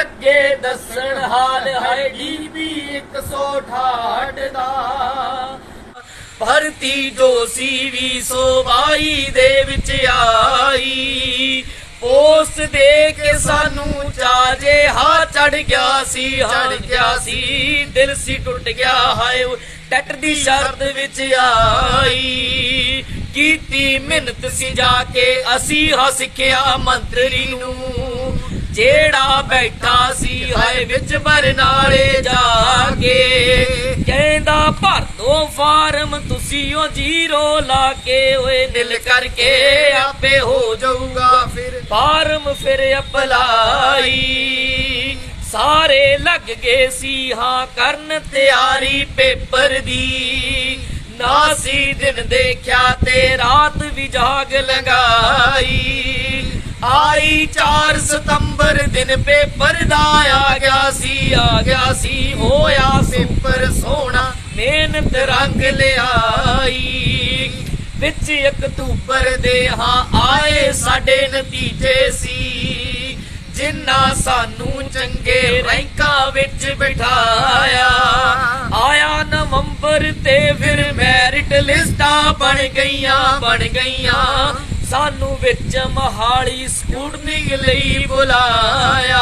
ਅੱਗੇ ਦੱਸਣ ਹਾਲ ਹੈ ਡੀਬੀ 168 ਦਾ। ਭਰਤੀ ਜੋ ਸੀ ਵੀ ਸੋਵਾਈ ਦੇ ਵਿੱਚ ਆਈ। ਪੋਸਟ ਦੇ ਕੇ ਸਾਨੂੰ ਚਾਜੇ ਹਾ ਚੜ ਗਿਆ ਸੀ ਚੜ ਗਿਆ ਸੀ, ਦਿਲ ਸੀ ਟੁੱਟ ਗਿਆ, ਹਾਏ, ਟੱਟ ਦੀ ਸ਼ਰਤ ਵਿੱਚ ਆਈ। ਕੀਤੀ ਮਿਹਨਤ ਸੀ ਜਾ ਕੇ, ਅਸੀਂ ਹਾ ਸਿੱਖਿਆ ਮੰਤਰੀ ਨੂੰ। ਜਿਹੜਾ ਬੈਠਾ ਸੀ ਹਾਏ ਵਿੱਚ ਬਰਨਾਲੇ ਜਾ ਕੇ। ਕਹਿੰਦਾ ਭਰ ਦੋ ਫਾਰਮ ਤੁਸੀਂ ਉਹ ਜ਼ੀਰੋ ਲਾ ਕੇ ਓਏ ਦਿਲ ਕਰਕੇ ਆਪੇ ਹੋ ਜਾਊਗਾ। ਫਿਰ ਫਾਰਮ ਫਿਰ ਅਪਲਾਈ। ਸਾਰੇ ਲੱਗ ਗਏ ਸੀ ਹਾਂ ਕਰਨ ਤਿਆਰੀ ਪੇਪਰ ਦੀ। ਨਾ ਸੀ ਦਿਨ ਦੇਖਿਆ ਤੇ ਰਾਤ ਵੀ ਜਾਗ ਲਗਾਈ। ਆਈ 4 ਸਤੰਬਰ ਦਿਨ ਪੇਪਰ ਦਾ ਆ ਗਿਆ ਸੀ, ਆ ਗਿਆ ਸੀ, ਹੋਇਆ ਪੇਪਰ ਸੋਹਣਾ, ਮਿਹਨਤ ਰੰਗ ਲਿਆਈ। ਵਿੱਚ ਅਕਤੂਬਰ ਦੇ ਹਾਂ ਆਏ ਸਾਡੇ ਨਤੀਜੇ ਸੀ। ਜਿੰਨਾ ਸਾਨੂੰ ਚੰਗੇ ਰੈਂਕਾਂ ਵਿੱਚ ਬਿਠਾਇਆ। ਆਇਆ ਨਵੰਬਰ ਤੇ ਫਿਰ ਮੈਰਿਟ ਲਿਸਟਾਂ ਬਣ ਗਈਆਂ ਬਣ ਗਈਆਂ। ਸਾਨੂੰ ਵਿੱਚ ਮਹਾਲੀ ਸਕੂਟਨਿੰਗ ਲਈ ਬੁਲਾਇਆ।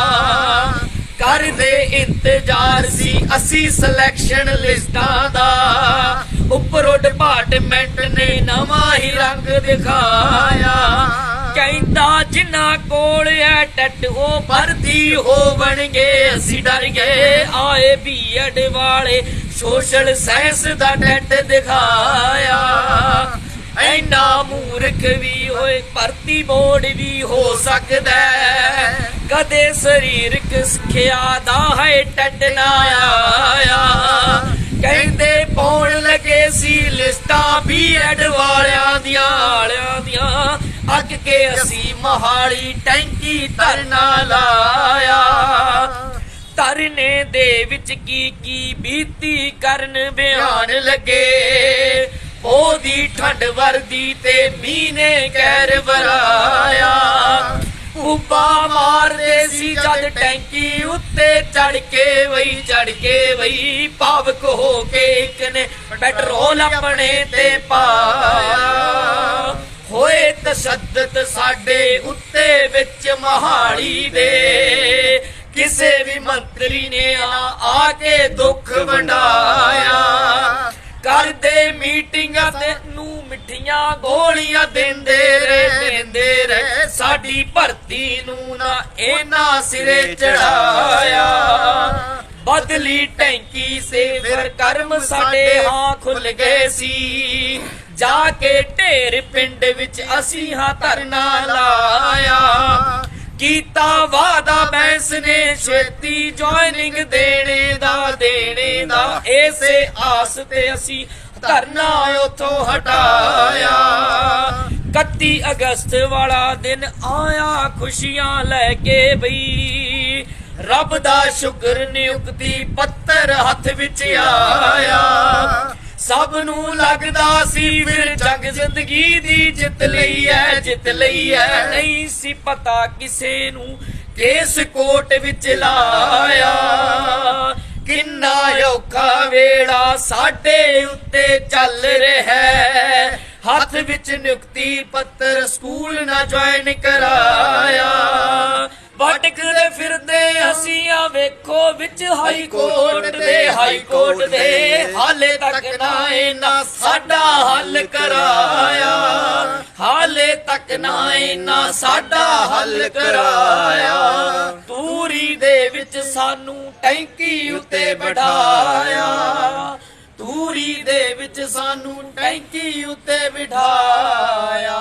ਕਰਦੇ ਇੰਤਜ਼ਾਰ ਸੀ, ਅਸੀਂ ਸਿਲੈਕਸ਼ਨ ਲਿਸਟਾਂ ਦਾ। ਉੱਪਰੋਂ ਡਿਪਾਰਟਮੈਂਟ ਨੇ ਨਵਾਂ ਹੀ ਰੰਗ ਦਿਖਾਇਆ। ਕਹਿੰਦਾ, ਜਿਨ੍ਹਾਂ ਕੋਲ ਐ ਟੱਟ, ਉਹ ਭਰਤੀ ਹੋਵਣਗੇ ਅਸੀਂ ਡਰ ਗਏ। ਆਏ ਬੀਐਡ ਵਾਲੇ, ਸੋਸ਼ਲ ਸਾਇੰਸ ਦਾ ਟੈਟ ਦਿਖਾਇਆ। ਐਨਾ ਮੂਰਖ ਵੀ ਹੋਏ ਭਰਤੀ ਬੋਰਡ ਵੀ ਹੋ ਸਕਦਾ ਕਦੇ ਸਰੀਰਕ ਸਿੱਖਿਆ ਦਾ ਹੈ ਟੱਟ ਆਇਆ। ਕਹਿੰਦੇ ਪਾਉਣ ਲੱਗੇ ਸੀ ਲਿਸਟਾਂ ਵੀ ਐਡ ਵਾਲਿਆਂ ਦੀਆਂ ਵਾਲਿਆਂ ਦੀਆਂ। ਅੱਕ ਕੇ ਅਸੀਂ ਮਹਾਲੀ ਟੈਂਕੀ ਧਰਨਾ ਲਾਇਆ। ਧਰਨੇ ਦੇ ਵਿੱਚ ਕੀ ਕੀ ਬੀਤੀ ਕਰਨ ਬਿਆਨ ਲੱਗੇ। ਉਹਦੀ ਠੰਡ ਵਰਦੀ ਤੇ ਮੀਂਹ ਨੇ ਕਹਿਰ ਵਰਾਇਆ। ਉੱਪਾ ਮਾਰਦੇ ਸੀ ਜਦ ਟੈਂਕੀ ਉੱਤੇ ਚੜ ਕੇ ਵਈ ਚੜ ਕੇ ਵਈ ਪਾਵਕ ਹੋ ਕੇ ਇੱਕ ਨੇ ਪੈਟਰੋਲ ਆਪਣੇ ਤੇ ਪਾਇਆ। ਹੋਏ ਤਸ਼ੱਦਦ ਸਾਡੇ ਉੱਤੇ ਵਿੱਚ ਮਹਾਲੀ ਦੇ। ਕਿਸੇ ਵੀ ਮੰਤਰੀ ਨੇ ਆ ਆ ਕੇ ਦੁੱਖ ਵੰਡਾਇਆ। ਮੀਟਿੰਗਾਂ ਤੇ ਨੂੰ ਮਿੱਠੀਆਂ ਗੋਲੀਆਂ ਦਿੰਦੇ ਰਹੇ ਦਿੰਦੇ ਰਹੇ। ਸਾਡੀ ਭਰਤੀ ਨੂੰ ਨਾ ਇਹਨਾਂ ਸਿਰੇ ਚੜਾਇਆ। ਬਦਲੀ ਟੈਂਕੀ ਸੇ ਫਿਰ ਕਰਮ ਸਾਡੇ ਹਾਂ ਖੁੱਲ ਗਏ ਸੀ। ਜਾ ਕੇ ਢੇਰ ਪਿੰਡ ਵਿੱਚ ਅਸੀਂ ਹਾਂ ਧਰਨਾ ਲਾਇਆ। ਕੀਤਾ ਵਾਦਾ ਬੈਂਸ ਨੇ ਛੇਤੀ ਜੁਆਇਨਿੰਗ ਦੇਣੇ ਦਾ ਦੇਣੇ ਦਾ। ਇਸੇ ਆਸ ਤੇ ਅਸੀਂ ਧਰਨਾ ਉਥੋਂ ਹਟਾਇਆ। 31 ਅਗਸਤ ਵਾਲਾ ਦਿਨ ਆਇਆ ਖੁਸ਼ੀਆਂ ਲੈ ਕੇ ਬਈ। ਰੱਬ ਦਾ ਸ਼ੁਕਰ ਨਿਯੁਕਤੀ ਪੱਤਰ ਹੱਥ ਵਿੱਚ ਆਇਆ। ਸਭ ਨੂੰ ਲੱਗਦਾ ਸੀ ਫਿਰ ਜੰਗ ਜ਼ਿੰਦਗੀ ਦੀ ਜਿੱਤ ਲਈ ਐ, ਜਿੱਤ ਲਈ ਐ। ਨਹੀਂ ਸੀ ਪਤਾ ਕਿਸੇ ਨੂੰ ਕੇਸ ਕੋਟ ਵਿੱਚ ਲਾਇਆ। ਔਖਾ ਵੇੜਾ ਸਾਡੇ ਉੱਤੇ ਚੱਲ ਰਿਹਾ ਹੱਥ ਵਿੱਚ ਨਿਯੁਕਤੀ ਪੱਤਰ ਸਕੂਲ ਨਾ ਜੁਆਇਨ ਕਰਾਇਆ। ਭਟਕਦੇ ਫਿਰਦੇ ਅਸੀਂ ਆ ਵੇਖੋ ਵਿੱਚ ਹਾਈ ਕੋਰਟ ਦੇ ਹਾਈ ਕੋਰਟ ਦੇ ਹਾਲੇ ਤੱਕ ਨਾ ਇਹਨਾਂ ਸਾਡਾ ਹੱਲ ਕਰਾਇਆ। ਹਾਲੇ ਤੱਕ ਨਾ ਇਹਨਾਂ ਸਾਡਾ ਹੱਲ ਕਰਾਇਆ। ਤੂਰੀ ਦੇ ਵਿੱਚ ਸਾਨੂੰ ਟੈਂਕੀ ਉੱਤੇ ਬਿਠਾਇਆ। ਤੂਰੀ ਦੇ ਵਿੱਚ ਸਾਨੂੰ ਟੈਂਕੀ ਉੱਤੇ ਬਿਠਾਇਆ।